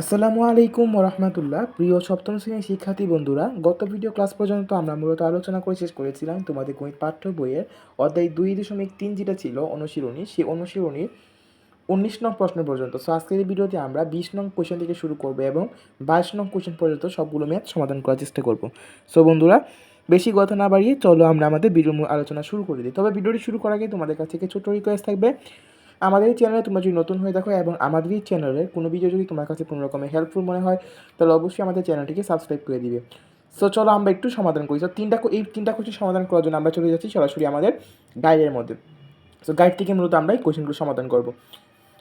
আসসালামু আলাইকুম রহমতুল্লাহ প্রিয় সপ্তম শ্রেণির শিক্ষার্থী বন্ধুরা, গত ভিডিও ক্লাস পর্যন্ত আমরা মূলত আলোচনা করে শেষ করেছিলাম। তোমাদের গণিত পাঠ্য বইয়ের অধ্যায় দুই দশমিক তিন যেটা ছিল অনুশীলনী সেই অনুশীলনীর উনিশ নং প্রশ্ন পর্যন্ত। সো আজকের ভিডিওতে আমরা বিশ নং কোশ্চেন থেকে শুরু করব এবং বাইশ নং কোশ্চেন পর্যন্ত সবগুলো ম্যাথ সমাধান করার চেষ্টা করব। সো বন্ধুরা, বেশি কথা না বাড়িয়ে চলো আমরা আমাদের ভিডিও আলোচনা শুরু করে দিই। তবে ভিডিওটি শুরু করার আগে তোমাদের কাছ থেকে ছোট্ট রিকোয়েস্ট থাকবে। আমাদের এই চ্যানেলে তোমরা যদি নতুন হয়ে থাকো এবং আমাদের এই চ্যানেলে কোনো ভিডিও যদি তোমার কাছে কোনো রকমের হেল্পফুল মনে হয়, তাহলে অবশ্যই আমাদের চ্যানেলটিকে সাবস্ক্রাইব করে দিবে। সো চলো আমরা একটু সমাধান করি। তো তিনটা এই তিনটা কোশ্চেন সমাধান করার জন্য আমরা চলে যাচ্ছি সরাসরি আমাদের গাইডের মধ্যে। সো গাইড থেকে মূলত আমরা এই কোশ্চেনগুলো সমাধান করব।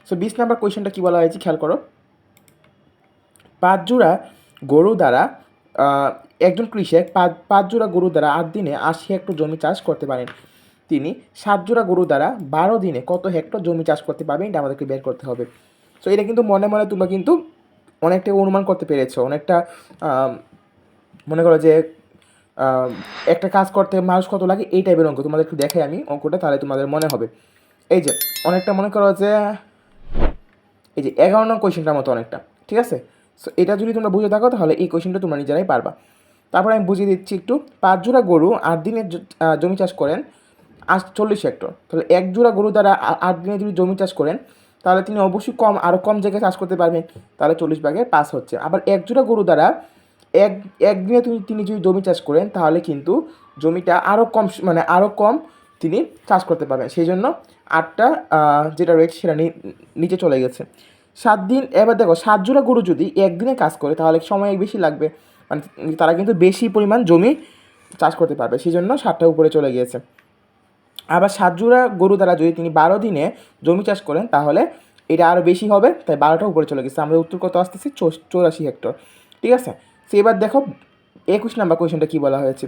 সো বিশ নাম্বার কোয়েশ্চেনটা কী বলা হয়েছে? খেয়াল করো। পাঁচ জোড়া গরু দ্বারা একজন কৃষক পাঁচ পাঁচ জোড়া গরু দ্বারা আট দিনে আশি হেক্টর জমি চাষ করতে পারেন। তিনি সাত জোড়া গরু দ্বারা বারো দিনে কত হেক্টর জমি চাষ করতে পারবেন এটা আমাদেরকে বের করতে হবে। সো এটা কিন্তু মনে মনে তোমরা কিন্তু অনেকটা অনুমান করতে পেরেছ, অনেকটা মনে করো যে একটা কাজ করতে মানুষ কত লাগে এই টাইপের অঙ্ক তোমাদের একটু দেখাই আমি অঙ্কটা, তাহলে তোমাদের মনে হবে। এই যে, অনেকটা মনে করো যে, এই যে এগারো নং কোয়েশ্চেনটার মতো অনেকটা, ঠিক আছে? সো এটা যদি তোমরা বুঝে থাকো, তাহলে এই কোয়েশ্চেনটা তোমরা নিজেরাই পারবা। তারপর আমি বুঝিয়ে দিচ্ছি একটু, পাঁচ জোড়া গরু আট দিনের জমি চাষ করেন আজ চল্লিশ হেক্টর। তাহলে এক জোড়া গরু দ্বারা আট দিনে যদি জমি চাষ করেন, তাহলে তিনি অবশ্যই কম আরও কম জায়গায় চাষ করতে পারবেন। তাহলে চল্লিশ ভাগের পাস হচ্ছে। আবার এক জোড়া গরু দ্বারা এক একদিনে তিনি তিনি যদি জমি চাষ করেন, তাহলে কিন্তু জমিটা আরও কম মানে আরও কম তিনি চাষ করতে পারবেন। সেই জন্য আটটা যেটা রয়েছে সেটা নিচে চলে গেছে। সাত দিন, এবার দেখো, সাত জোড়া গরু যদি একদিনে কাজ করে, তাহলে সময় বেশি লাগবে। মানে তারা কিন্তু বেশি পরিমাণ জমি চাষ করতে পারবে। সেই জন্য সাতটা উপরে চলে গিয়েছে। আবার সাত জোড়া গরু দ্বারা যদি তিনি বারো দিনে জমি চাষ করেন, তাহলে এটা আরও বেশি হবে, তাই বারোটা উপরে চলে গেছে। আমরা উত্তর কত আসতেছি? চৌরাশি হেক্টর। ঠিক আছে? সে এবার দেখো, একুশ নাম্বার কোয়েশনটা কী বলা হয়েছে?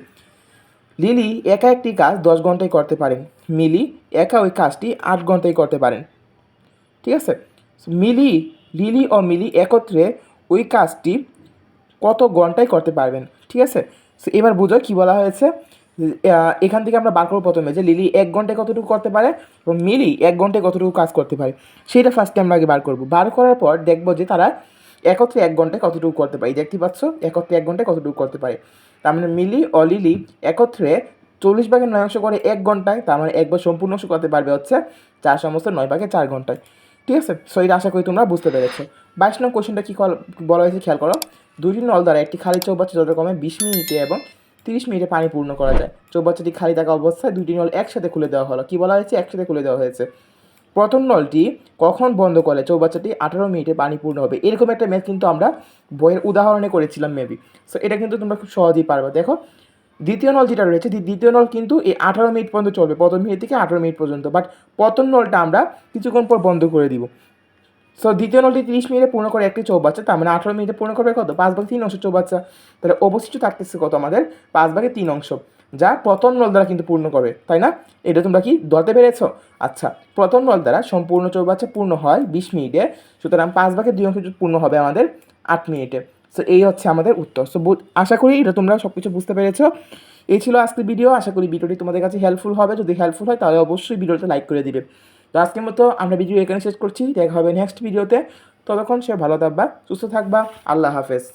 লিলি একা একটি কাজ দশ ঘন্টায় করতে পারেন। মিলি একা ওই কাজটি আট ঘন্টায় করতে পারেন। ঠিক আছে? মিলি, লিলি ও মিলি একত্রে ওই কাজটি কত ঘন্টায় করতে পারবেন? ঠিক আছে? এবার বুঝো কী বলা হয়েছে? এখান থেকে আমরা বার করব প্রথমে যে লিলি এক ঘন্টায় কতটুকু করতে পারে এবং মিলি এক ঘন্টায় কতটুকু কাজ করতে পারে, সেটা ফার্স্টে আমরা আগে বার করব। বার করার পর দেখব যে তারা একত্রে এক ঘন্টায় কতটুকু করতে পারে দেখতে পাচ্ছ, একত্রে এক ঘন্টায় কতটুকু করতে পারে। তার মানে মিলি ও লিলি একত্রে চল্লিশ ভাগের নয় অংশ করে এক ঘন্টায়, তার মানে একবার সম্পূর্ণ অংশ করতে পারবে হচ্ছে চার সমস্ত নয় ভাগে চার ঘন্টায়। ঠিক আছে? সো এটা আশা করি তোমরা বুঝতে পেরেছ। বাইশ নং কোশ্চেনটা কী বলা হয়েছে খেয়াল করো। দুটি নল দ্বারা একটি খালি চৌবাচ্চা যথাক্রমে বিশ মিনিটে এবং তিরিশ মিনিটে পানি পূর্ণ করা যায়। চৌবাচ্চাটি খালি থাকা অবস্থায় দুটি নল একসাথে খুলে দেওয়া হলো। কী বলা হয়েছে? একসাথে খুলে দেওয়া হয়েছে। প্রথম নলটি কখন বন্ধ করলে চৌবাচ্চাটি আঠারো মিনিটে পানি পূর্ণ হবে? এরকম একটা ম্যাথ কিন্তু আমরা বইয়ের উদাহরণে করেছিলাম মেবি সো এটা কিন্তু তোমরা খুব সহজেই পারবে। দেখো, দ্বিতীয় নল যেটা রয়েছে দ্বিতীয় নল কিন্তু এই আঠারো মিনিট পর্যন্ত চলবে। প্রথম মিনিট থেকে আঠারো মিনিট পর্যন্ত। বাট প্রথম নলটা আমরা কিছুক্ষণ পর বন্ধ করে দিব। সো দ্বিতীয় নলটি তিরিশ মিনিটে পূর্ণ করে একটি চৌবাচ্চা, তার মানে আঠারো মিনিটে পূর্ণ করবে কত? পাঁচ ভাগ তিন অংশ চৌবাচ্চা। তাহলে অবশিষ্ট থাকতেছে কত আমাদের? পাঁচ ভাগে তিন অংশ, যা প্রথম নল দ্বারা কিন্তু পূর্ণ করবে, তাই না? এটা তোমরা কি ধরতে পেরেছ? আচ্ছা প্রথম নল দ্বারা সম্পূর্ণ চৌবাচ্চা পূর্ণ হয় বিশ মিনিটে, সুতরাং পাঁচ ভাগের দুই অংশ পূর্ণ হবে আমাদের আট মিনিটে। সো এই হচ্ছে আমাদের উত্তর। সো আশা করি এটা তোমরা সব কিছু বুঝতে পেরেছ। এই ছিল আজকের ভিডিও। আশা করি ভিডিওটি তোমাদের কাছে হেল্পফুল হবে। যদি হেল্পফুল হয়, তাহলে অবশ্যই ভিডিওটা লাইক করে দিবে। তো আজকের মতো আমরা ভিডিও এখানে শেষ করছি। দেখা হবে নেক্সট ভিডিওতে ততক্ষণ সে ভালো থাকবা, সুস্থ থাকবা। আল্লাহ হাফেজ।